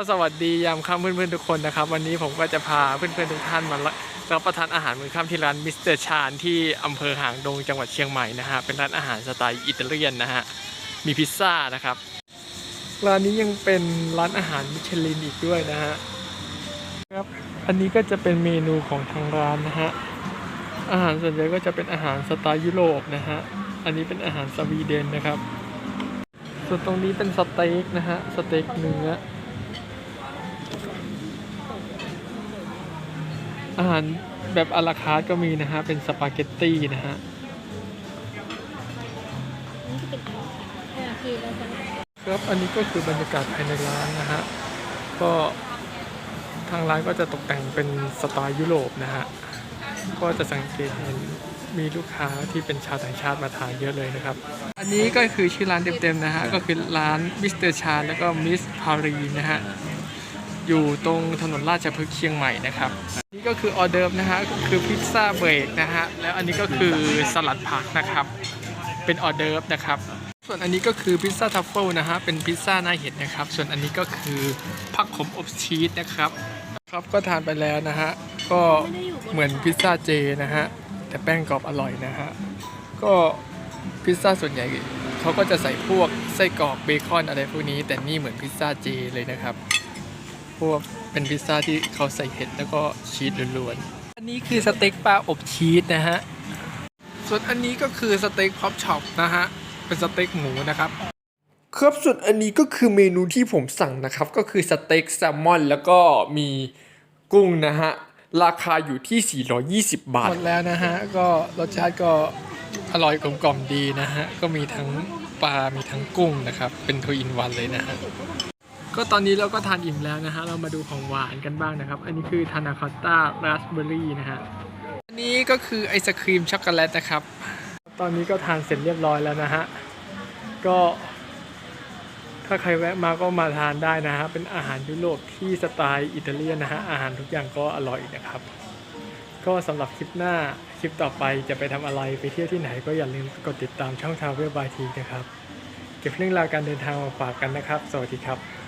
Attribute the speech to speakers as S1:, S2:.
S1: ก็สวัสดียามค่ำเพื่อนๆทุกคนนะครับ วันนี้ผมก็จะพาเพื่อนๆทุกท่านมารับประทานอาหารมื้อค่ำที่ร้านมิสเตอร์ชานที่อำเภอหางดงจังหวัดเชียงใหม่นะฮะเป็นร้านอาหารสไตล์อิตาเลียนนะฮะมีพิซซ่านะครับร้านนี้ยังเป็นร้านอาหารมิชลินอีกด้วยนะฮะครับอันนี้ก็จะเป็นเมนูของทางร้านนะฮะอาหารส่วนใหญ่ก็จะเป็นอาหารสไตล์ยุโรปนะฮะอันนี้เป็นอาหารสวีเดนนะครับ ส่วนตรงนี้เป็นสเต็กนะฮะสเต็กเนื้อ อาหารแบบอาราคาร์ก็มีนะฮะ เป็นสปาเกตตี้นะฮะ
S2: นี่จะเป็นของอ่าคือเราจะ
S1: ครับอันนี้ก็คือบรรยากาศภายในร้านนะฮะ ก็ทางร้านก็จะตกแต่งเป็นสไตล์ยุโรปนะฮะ ก็จะสังเกตเห็นมีลูกค้าที่เป็นชาวต่างชาติมาทานเยอะเลยนะครับ อันนี้ก็คือชื่อร้านเต็มๆนะฮะ ก็คือร้านมิสเตอร์ชาแล้วก็มิสพารีนะฮะ อยู่ตรงถนนราชพฤกษ์เชียงใหม่นะครับ นี่ก็คือออเดิร์ฟนะฮะคือพิซซ่าเบรกนะฮะแล้วอันนี้ก็คือสลัดผักนะครับ เป็นออเดิร์ฟนะครับ ส่วนอันนี้ก็คือพิซซ่าทัฟเฟิลนะฮะเป็นพิซซ่าหน้าเห็ดนะครับ ส่วนอันนี้ก็คือผักขมอบชีสนะครับครับก็ทานไปแล้วนะฮะก็เหมือนพิซซ่าเจนะฮะแต่แป้งกรอบอร่อยนะฮะก็พิซซ่าส่วนใหญ่เขาก็จะใส่พวกไส้กรอกเบคอนอะไรพวกนี้ แต่นี่เหมือนพิซซ่าเจเลยนะครับ พวกเป็นพิซซ่าที่เขาใส่เห็ดแล้วก็ชีสล้วนๆ อันนี้คือสเต็กปลาอบชีสนะฮะ ส่วนอันนี้ก็คือสเต็กพ็อปช็อปนะฮะ เป็นสเต็กหมูนะครับ ครับส่วนอันนี้ก็คือเมนูที่ผมสั่งนะครับ ก็คือสเต็กแซลมอนแล้วก็มีกุ้งนะฮะ ราคาอยู่ที่ 420 บาท หมดแล้วนะฮะ ก็รสชาติก็อร่อยกลมกล่อมดีนะฮะ ก็มีทั้งปลา มีทั้งกุ้งนะครับ เป็นทอินวันเลยนะฮะ ก็ตอนนี้เราก็ทานอิ่มแล้วนะฮะ เรามาดูของหวานกันบ้างนะครับ อันนี้คือทานาคอตต้าราสเบอร์รี่นะฮะ อันนี้ก็คือไอศครีมช็อกโกแลตนะครับ ตอนนี้ก็ทานเสร็จเรียบร้อยแล้วนะฮะ ก็ ถ้าใครแวะมาก็มาทานได้นะฮะ เป็นอาหารยุโรปที่สไตล์อิตาเลียนนะฮะ อาหารทุกอย่างก็อร่อยนะครับ ก็สำหรับคลิปหน้า คลิปต่อไปจะไปทำอะไรไปเที่ยวที่ไหนก็อย่าลืมกดติดตามช่องทางเว็บบายทีนะครับ เก็บเรื่องราวการเดินทางมาฝากกันนะครับ สวัสดีครับ